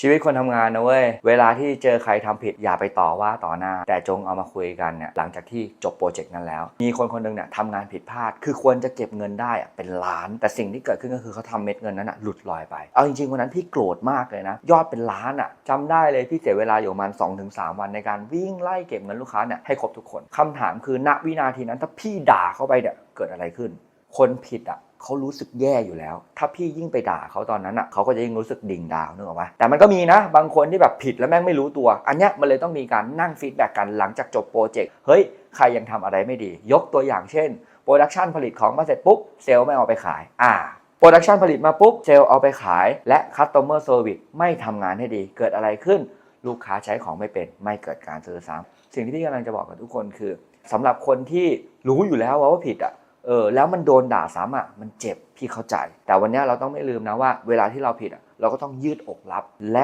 ชีวิตคนทำงานนะเว้ย เวลาที่เจอใครทำผิดอย่าไปต่อว่าต่อหน้า แต่จงเอามาคุยกันเนี่ยหลังจากที่จบโปรเจกต์นั้นแล้ว มีคนคนหนึงเนี่ยทำงานผิดพลาด คือควรจะเก็บเงินได้อะเป็นล้าน แต่สิ่งที่เกิดขึ้นก็คือเขาทำเม็ดเงินนั้นอะหลุดลอยไป เอาจริงๆวันนั้นพี่โกรธมากเลยนะ ยอดเป็นล้านอะจำได้เลยพี่เสียเวลาอยู่ประมาณ2-3วันในการวิ่งไล่เก็บเงินลูกค้าเนี่ยให้ครบทุกคนคำถามคือณวินาทีนั้นถ้าพี่ด่าเข้าไปเนี่ยเกิดอะไรขึ้น คนผิดอะ เขารู้สึกแย่อยู่แล้ว ถ้าพี่ยิ่งไปด่าเขาตอนนั้นอะเขาก็จะยิ่งรู้สึกดิ่งดาวนึกออกไหมแต่มันก็มีนะ บางคนที่แบบผิดแล้วแม่งไม่รู้ตัว อันเนี้ยมันเลยต้องมีการนั่งฟีดแบ็กกันหลังจากจบโปรเจกต์เฮ้ยใครยังทำอะไรไม่ดี ยกตัวอย่างเช่นโปรดักชันผลิตของมาเสร็จปุ๊บเซลล์ไม่เอาไปขาย อ่าโปรดักชันผลิตมาปุ๊บเซลล์เอาไปขาย และคัสตอมเมอร์เซอร์วิสไม่ทำงานให้ดี เกิดอะไรขึ้น ลูกค้าใช้ของไม่เป็น ไม่เกิดการซื้อซ้ำสิ่งที่พี่กำลังจะบอกกับทุกคนคือสำหรับคนที่รู้อยู่แล้วว่าผิดอะ เออแล้วมันโดนด่าซ้ำอะมันเจ็บพี่เข้าใจ แต่วันเนี้ยเราต้องไม่ลืมนะว่า เวลาที่เราผิดอะเราก็ต้องยืดอกรับและ